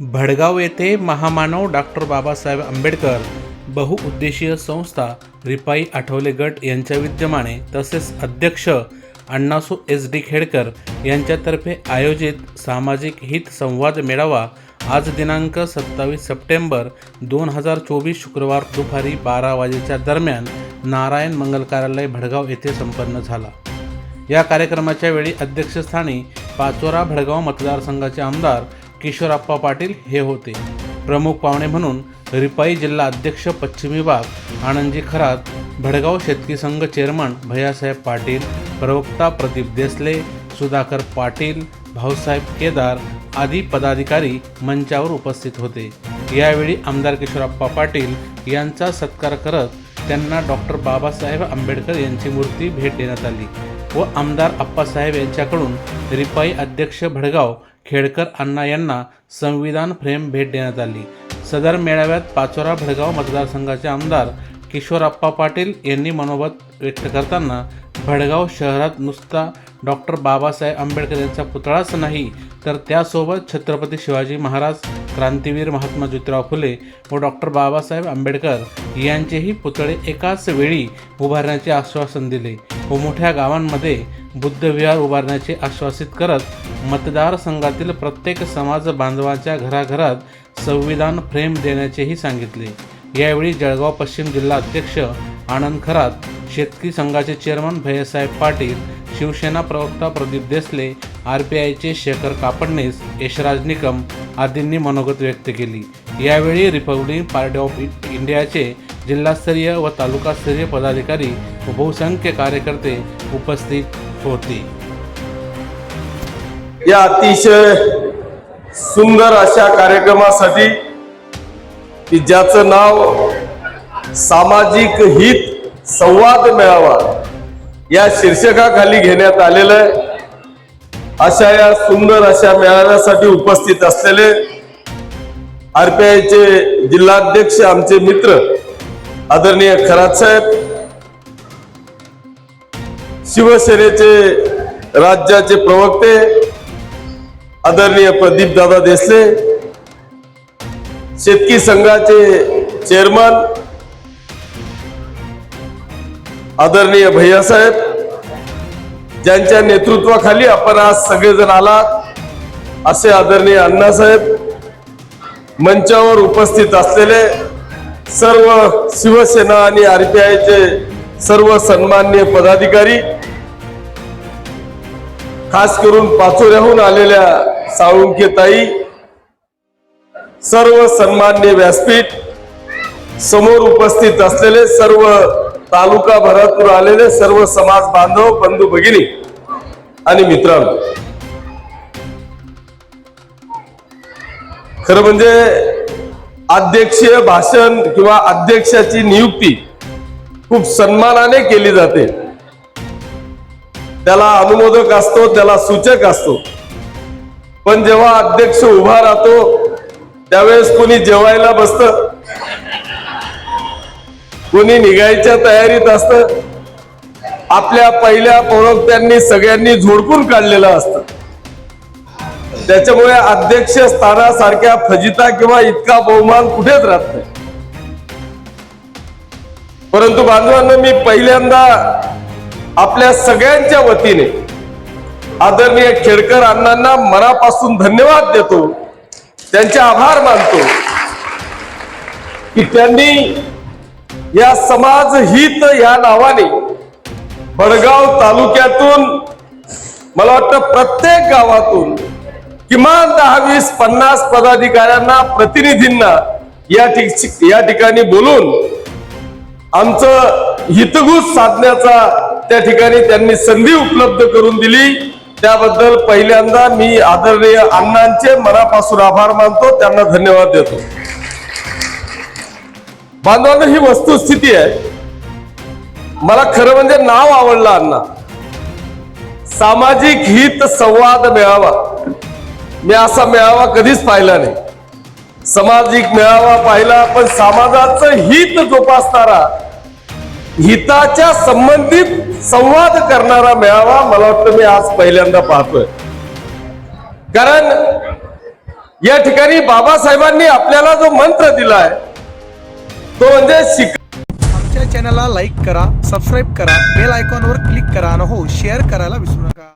भडगाव येथे महामानव डॉक्टर बाबासाहेब आंबेडकर बहुउद्देशीय संस्था रिपाई आठवले गट यांच्या विद्यमाने तसेच अध्यक्ष अण्णासू एस डी खेडकर यांच्यातर्फे आयोजित सामाजिक हित संवाद मेळावा आज दिनांक सत्तावीस सप्टेंबर दोन हजार चोवीस शुक्रवार दुपारी बारा वाजेच्या दरम्यान नारायण मंगल कार्यालय भडगाव येथे संपन्न झाला. या कार्यक्रमाच्या वेळी अध्यक्षस्थानी पाचोरा भडगाव मतदारसंघाचे आमदार किशोरप्पा पाटील हे होते. प्रमुख पाहुणे म्हणून रिपाई जिल्हा अध्यक्ष पश्चिम विभाग आनंदजी खरात भडगाव शेतकी संघ चेअरमन भैयासाहेब पाटील प्रवक्ता प्रदीप देसले सुधाकर पाटील भाऊसाहेब केदार आदी पदाधिकारी मंचावर उपस्थित होते. यावेळी आमदार किशोरप्पा पाटील यांचा सत्कार करत त्यांना डॉक्टर बाबासाहेब आंबेडकर यांची मूर्ती भेट देण्यात आली व आमदार अप्पासाहेब यांच्याकडून रिपाई अध्यक्ष भडगाव खेडकर अण्णा यांना संविधान फ्रेम भेट देण्यात आली. सदर मेळाव्यात पाचोरा भडगाव मतदारसंघाचे आमदार किशोरप्पा पाटील यांनी मनोगत व्यक्त करताना भडगाव शहरात नुसता डॉक्टर बाबासाहेब आंबेडकर यांचा पुतळाच नाही तर त्यासोबत छत्रपती शिवाजी महाराज क्रांतीवीर महात्मा ज्योतिराव फुले व डॉक्टर बाबासाहेब आंबेडकर यांचेही पुतळे एकाच वेळी उभारण्याचे आश्वासन दिले. व मोठ्या गावांमध्ये बुद्धविहार उभारण्याचे आश्वासित करत मतदारसंघातील प्रत्येक समाज बांधवाच्या घराघरात संविधान फ्रेम देण्याचेही सांगितले. यावेळी जळगाव पश्चिम जिल्हा अध्यक्ष आनंद खरात शेतकरी संघाचे चेअरमन भैयासाहेब पाटील शिवसेना प्रवक्ता प्रदीप देसले आर पी आयचे शेखर कापडणीस यशराज निकम आदींनी मनोगत व्यक्त केली. यावेळी रिपब्लिक पार्टी ऑफ इंडियाचे जिल्हास्तरीय व तालुकास्तरीय पदाधिकारी व बहुसंख्य कार्यकर्ते उपस्थित होते. या अतिशय सुंदर अशा कार्यक्रमासाठी की ज्याचं नाव सामाजिक हित संवाद मेळावा या शीर्षकाखाली घेण्यात आलेलं आहे. अशा या सुंदर अशा मेळाव्यासाठी उपस्थित असलेले आरपीआयचे जिल्हाध्यक्ष आमचे मित्र आदरणीय खरात साहेब शिवसेनेचे राज्याचे प्रवक्ते आदरणीय प्रदीप दादा देसले शेतकी संघाचे चेअरमन आदरणीय भैयासाहेब ज्यांच्या नेतृत्वाखाली आपण आज सगळेजण आलात असे आदरणीय अण्णासाहेब मंचावर उपस्थित असलेले सर्व शिवसेना आणि आरपीआयचे सर्व सन्मान्य पदाधिकारी खास करून पाचोऱ्याहून आलेल्या साळुंके ताई सर्व सन्मान्य व्यासपीठ समोर उपस्थित असलेले सर्व तालुका भरातून आलेले सर्व समाज बांधव बंधू भगिनी आणि मित्रांनो. खरं म्हणजे अध्यक्षीय भाषण किंवा अध्यक्षाची नियुक्ती खूप सन्मानाने केली जाते. त्याला अनुमोदक असतो त्याला सूचक असतो. पण जेव्हा अध्यक्ष उभा राहतो त्यावेळेस कोणी जेवायला बसत? कोणी निघायच्या तयारीत असत? आपल्या पहिल्या प्रवक्त्यांनी सगळ्यांनी झोडपून काढलेलं असतं. त्याच्यामुळे अध्यक्ष स्थानासारख्या फजिता किंवा इतका बहुमान कुठेच राहत नाही. परंतु बांधवांना मी पहिल्यांदा आपल्या सगळ्यांच्या वतीने आदरणीय खेडकर अण्णांना मनापासून धन्यवाद देतो. त्यांचे आभार मानतो की त्यांनी या समाज हित या नावाने भडगाव तालुक्यातून मला वाटतं प्रत्येक गावातून किमान दहा वीस पन्नास पदाधिकाऱ्यांना प्रतिनिधींना या ठिक या ठिकाणी बोलून आमचं हितगुज साधण्याचा त्या ठिकाणी त्यांनी संधी उपलब्ध करून दिली. त्याबद्दल पहिल्यांदा मी आदरणीय अण्णांचे मनापासून आभार मानतो. त्यांना धन्यवाद देतो. बांधवांना ही वस्तुस्थिती आहे. मला खरं म्हणजे नाव आवडलं अण्णा. सामाजिक हित संवाद मेळावा. मी असा मेळावा कधीच पाहिला नाही. सामाजिक मेळावा पाहिला पण समाजाचं हित जोपासणारा हिताच्या संबंधित संवाद करणारा मेळावा मला वाटतं मी आज पहिल्यांदा पाहतोय. कारण या ठिकाणी बाबासाहेबांनी आपल्याला जो मंत्र दिलाय तो म्हणजे शिक आमच्या चॅनलला लाईक करा सबस्क्राईब करा बेल आयकॉनवर क्लिक करा आणि हो शेअर करायला विसरू नका.